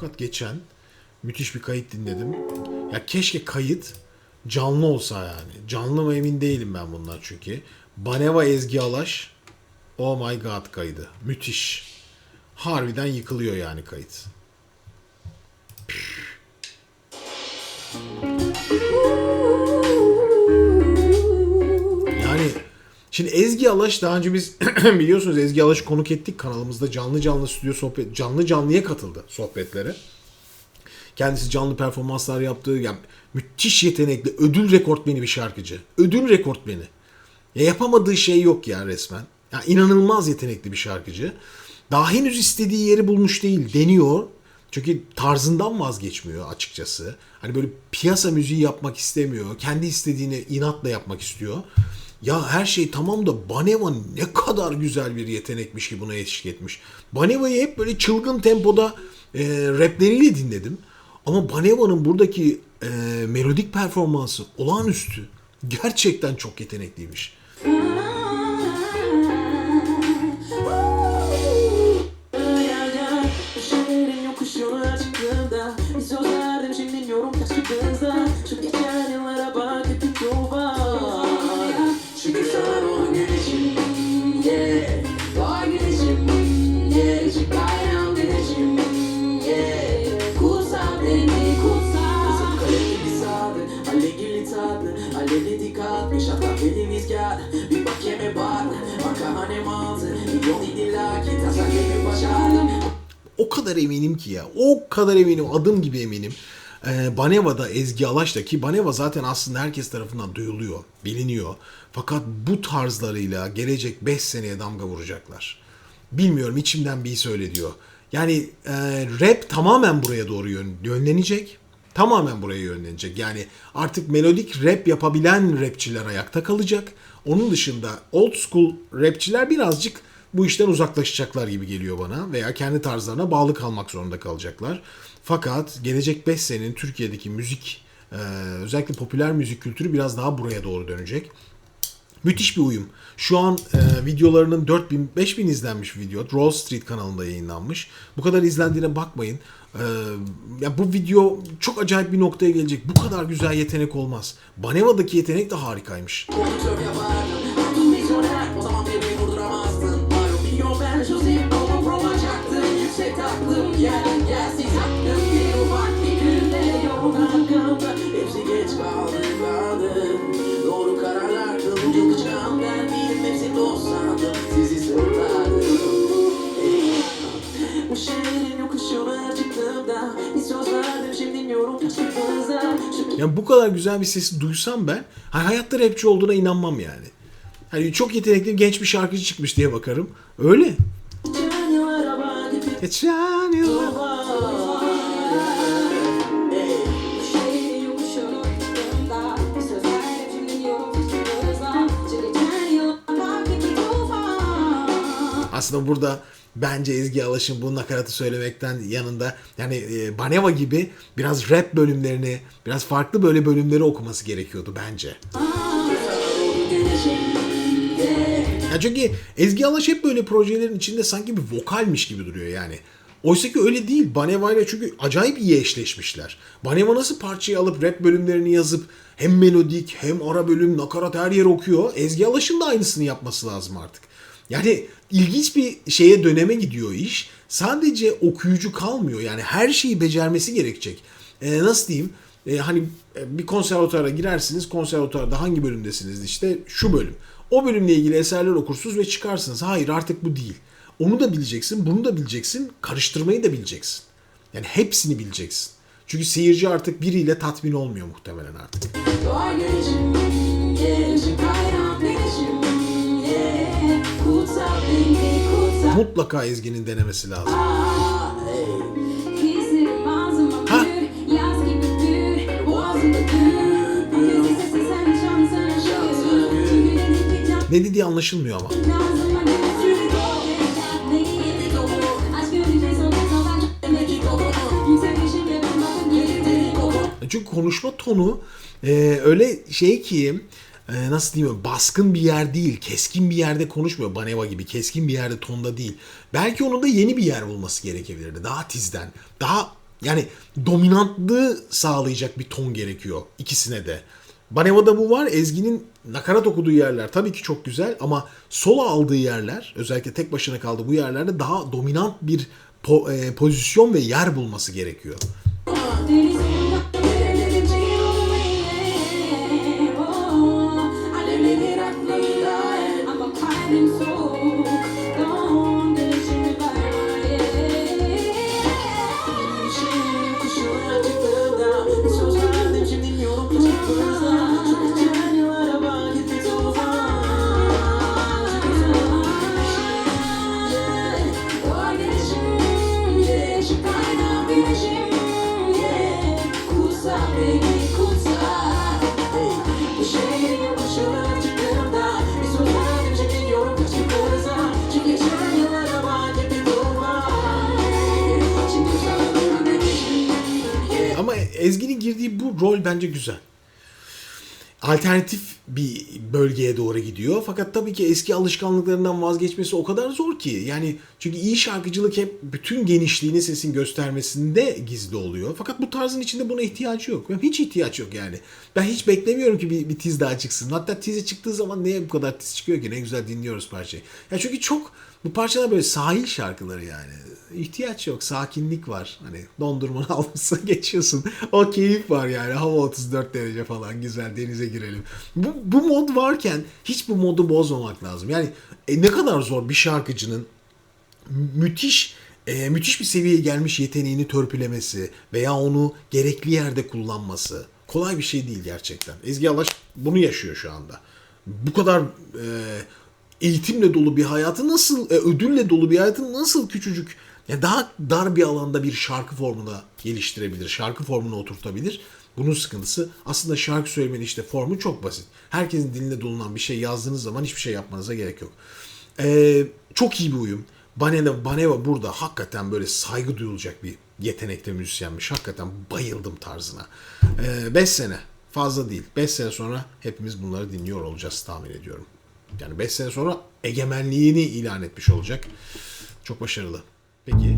Fakat geçen müthiş bir kayıt dinledim. Ya keşke kayıt canlı olsa yani. Canlı mı emin değilim ben bundan çünkü. Baneva Ezgi Alaş Oh my god kaydı. Müthiş. Harbiden yıkılıyor yani kayıt. Yani şimdi Ezgi Alaş daha önce biz biliyorsunuz Ezgi Alaş'ı konuk ettik kanalımızda canlı canlı stüdyo sohbet canlı canlıya katıldı sohbetlere. Kendisi canlı performanslar yaptı. Yani müthiş yetenekli, ödül rekortmeni bir şarkıcı. Ödül rekortmeni. Ya yapamadığı şey yok ya resmen. Ya inanılmaz yetenekli bir şarkıcı. Daha henüz istediği yeri bulmuş değil. Deniyor. Çünkü tarzından vazgeçmiyor açıkçası. Hani böyle piyasa müziği yapmak istemiyor. Kendi istediğini inatla yapmak istiyor. Ya her şey tamam da Baneva ne kadar güzel bir yetenekmiş ki buna yetişkin etmiş. Baneva'yı hep böyle çılgın tempoda e, rapleriyle dinledim. Ama Baneva'nın buradaki e, melodik performansı olağanüstü. Gerçekten çok yetenekliymiş. O kadar eminim ki ya. O kadar eminim. Adım gibi eminim. Ee, Baneva'da Ezgi Alaş'ta ki Baneva zaten aslında herkes tarafından duyuluyor, biliniyor. Fakat bu tarzlarıyla gelecek 5 seneye damga vuracaklar. Bilmiyorum içimden bir his öyle diyor. Yani e, rap tamamen buraya doğru yön, yönlenecek. Tamamen buraya yönlenecek. Yani artık melodik rap yapabilen rapçiler ayakta kalacak. Onun dışında old school rapçiler birazcık bu işten uzaklaşacaklar gibi geliyor bana veya kendi tarzlarına bağlı kalmak zorunda kalacaklar. Fakat gelecek 5 senenin Türkiye'deki müzik e, özellikle popüler müzik kültürü biraz daha buraya doğru dönecek. Müthiş bir uyum. Şu an e, videolarının 4000 5000 izlenmiş video. Roll Street kanalında yayınlanmış. Bu kadar izlendiğine bakmayın. E, ya bu video çok acayip bir noktaya gelecek. Bu kadar güzel yetenek olmaz. Baneva'daki yetenek de harikaymış. Yani bu kadar güzel bir sesi duysam ben hani hayatta rapçi olduğuna inanmam yani. Hani çok yetenekli genç bir şarkıcı çıkmış diye bakarım. Öyle. tufan Aslında burada bence Ezgi Alaş'ın bu nakaratı söylemekten yanında yani e, Baneva gibi biraz rap bölümlerini, biraz farklı böyle bölümleri okuması gerekiyordu bence. Ya çünkü Ezgi Alaş hep böyle projelerin içinde sanki bir vokalmiş gibi duruyor yani. Oysa ki öyle değil. Baneva ile çünkü acayip iyi eşleşmişler. Baneva nasıl parçayı alıp rap bölümlerini yazıp hem melodik hem ara bölüm nakarat her yer okuyor. Ezgi Alaş'ın da aynısını yapması lazım artık. Yani ilginç bir şeye döneme gidiyor iş. Sadece okuyucu kalmıyor. Yani her şeyi becermesi gerekecek. Ee, nasıl diyeyim? Ee, hani e, bir konservatuara girersiniz. Konservatuarda hangi bölümdesiniz? İşte şu bölüm. O bölümle ilgili eserler okursunuz ve çıkarsınız. Hayır artık bu değil. Onu da bileceksin, bunu da bileceksin, karıştırmayı da bileceksin. Yani hepsini bileceksin. Çünkü seyirci artık biriyle tatmin olmuyor muhtemelen artık. Doğar güneşim, yeah, Mutlaka Ezgi'nin denemesi lazım. Ha? Ne dediği anlaşılmıyor ama. Çünkü konuşma tonu e, öyle şey ki e, nasıl diyeyim baskın bir yer değil, keskin bir yerde konuşmuyor Baneva gibi keskin bir yerde tonda değil. Belki onun da yeni bir yer bulması gerekebilirdi. Daha tizden, daha Yani dominantlığı sağlayacak bir ton gerekiyor ikisine de. Baneva'da bu var. Ezgi'nin nakarat okuduğu yerler tabii ki çok güzel ama solo aldığı yerler özellikle tek başına kaldığı bu yerlerde daha dominant bir po- e, pozisyon ve yer bulması gerekiyor. Ezgi'nin girdiği bu rol bence güzel. Alternatif bir bölgeye doğru gidiyor. Fakat tabii ki eski alışkanlıklarından vazgeçmesi o kadar zor ki. Yani çünkü iyi şarkıcılık hep bütün genişliğini sesin göstermesinde gizli oluyor. Fakat bu tarzın içinde buna ihtiyacı yok. Hiç ihtiyaç yok yani. Ben hiç beklemiyorum ki bir, bir tiz daha çıksın. Hatta tize çıktığı zaman niye bu kadar tiz çıkıyor ki? Ne güzel dinliyoruz parçayı. Ya çünkü çok bu parçalar böyle sahil şarkıları yani. İhtiyaç yok. Sakinlik var. Hani dondurmanı almışsın geçiyorsun. O keyif var yani. Hava 34 derece falan. Güzel denize girelim. Bu, bu mod varken hiç bu modu bozmamak lazım. Yani e, ne kadar zor bir şarkıcının müthiş e, müthiş bir seviyeye gelmiş yeteneğini törpülemesi veya onu gerekli yerde kullanması kolay bir şey değil gerçekten. Ezgi Alaş bunu yaşıyor şu anda. Bu kadar e, eğitimle dolu bir hayatı nasıl, e, ödülle dolu bir hayatı nasıl küçücük, ya daha dar bir alanda bir şarkı formuna geliştirebilir, şarkı formuna oturtabilir. Bunun sıkıntısı aslında şarkı söylemenin işte formu çok basit. Herkesin dilinde bulunan bir şey yazdığınız zaman hiçbir şey yapmanıza gerek yok. Ee, çok iyi bir uyum. Baneva, Baneva burada hakikaten böyle saygı duyulacak bir yetenekte müzisyenmiş. Hakikaten bayıldım tarzına. 5 sene fazla değil. 5 sene sonra hepimiz bunları dinliyor olacağız tahmin ediyorum. Yani 5 sene sonra egemenliğini ilan etmiş olacak. Çok başarılı. Peki